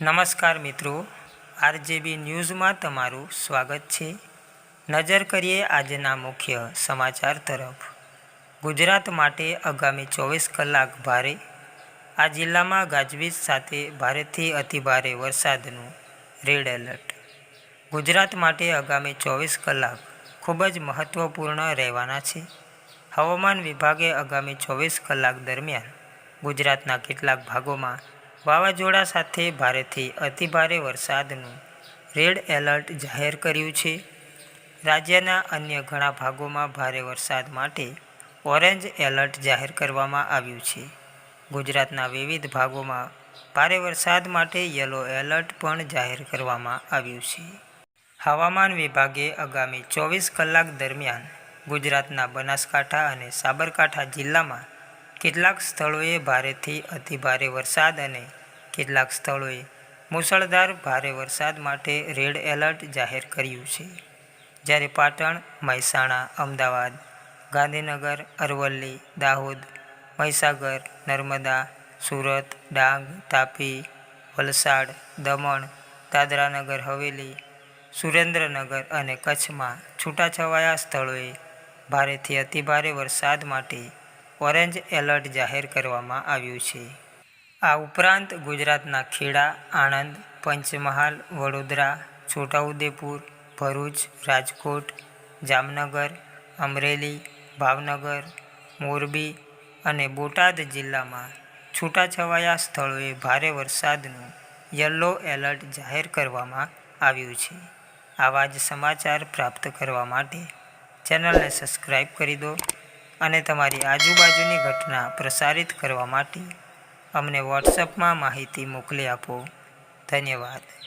નમસ્કાર મિત્રો, આરજેબી ન્યૂઝમાં તમારું સ્વાગત છે. નજર કરીએ આજના મુખ્ય સમાચાર તરફ. ગુજરાત માટે આગામી ચોવીસ કલાક ભારે. આ જિલ્લામાં ગાજવીજ સાથે ભારેથી અતિભારે વરસાદનું રેડ એલર્ટ. ગુજરાત માટે આગામી ચોવીસ કલાક ખૂબ જ મહત્ત્વપૂર્ણ રહેવાના છે. હવામાન વિભાગે આગામી ચોવીસ કલાક દરમિયાન ગુજરાતના કેટલાક ભાગોમાં વાવાઝોડા સાથે ભારેથી અતિભારે વરસાદનું રેડ એલર્ટ જાહેર કર્યું છે. રાજ્યના અન્ય ઘણા ભાગોમાં ભારે વરસાદ માટે ઓરેન્જ એલર્ટ જાહેર કરવામાં આવ્યું છે. ગુજરાતના વિવિધ ભાગોમાં ભારે વરસાદ માટે યલો એલર્ટ પણ જાહેર કરવામાં આવ્યું છે. હવામાન વિભાગે આગામી ચોવીસ કલાક દરમિયાન ગુજરાતના બનાસકાંઠા અને સાબરકાંઠા જિલ્લામાં કેટલાક સ્થળોએ ભારેથી અતિભારે વરસાદ અને કેટલાક સ્થળોએ મુશળધાર ભારે વરસાદ માટે રેડ એલર્ટ જાહેર કર્યું છે. જ્યારે પાટણ, મહેસાણા, અમદાવાદ, ગાંધીનગર, અરવલ્લી, દાહોદ, મહીસાગર, નર્મદા, સુરત, ડાંગ, તાપી, વલસાડ, દમણ, દાદરાનગર, હવેલી, સુરેન્દ્રનગર અને કચ્છમાં છૂટાછવાયા સ્થળોએ ભારેથી અતિભારે વરસાદ માટે ઓરેન્જ એલર્ટ જાહેર કરવામાં આવ્યું છે. આ ઉપરાંત ગુજરાતના ખેડા, આણંદ, પંચમહાલ, વડોદરા, છોટાઉદેપુર, ભરૂચ, રાજકોટ, જામનગર, અમરેલી, ભાવનગર, મોરબી અને બોટાદ જિલ્લામાં છૂટાછવાયા સ્થળોએ ભારે વરસાદનું યલો એલર્ટ જાહેર કરવામાં આવ્યું છે. આવા જ સમાચાર પ્રાપ્ત કરવા માટે ચેનલને સબસ્ક્રાઈબ કરી દો અને તમારી આજુબાજુની ઘટના પ્રસારિત કરવા માટે અમને વોટ્સઅપમાં માહિતી મોકલી આપો. ધન્યવાદ.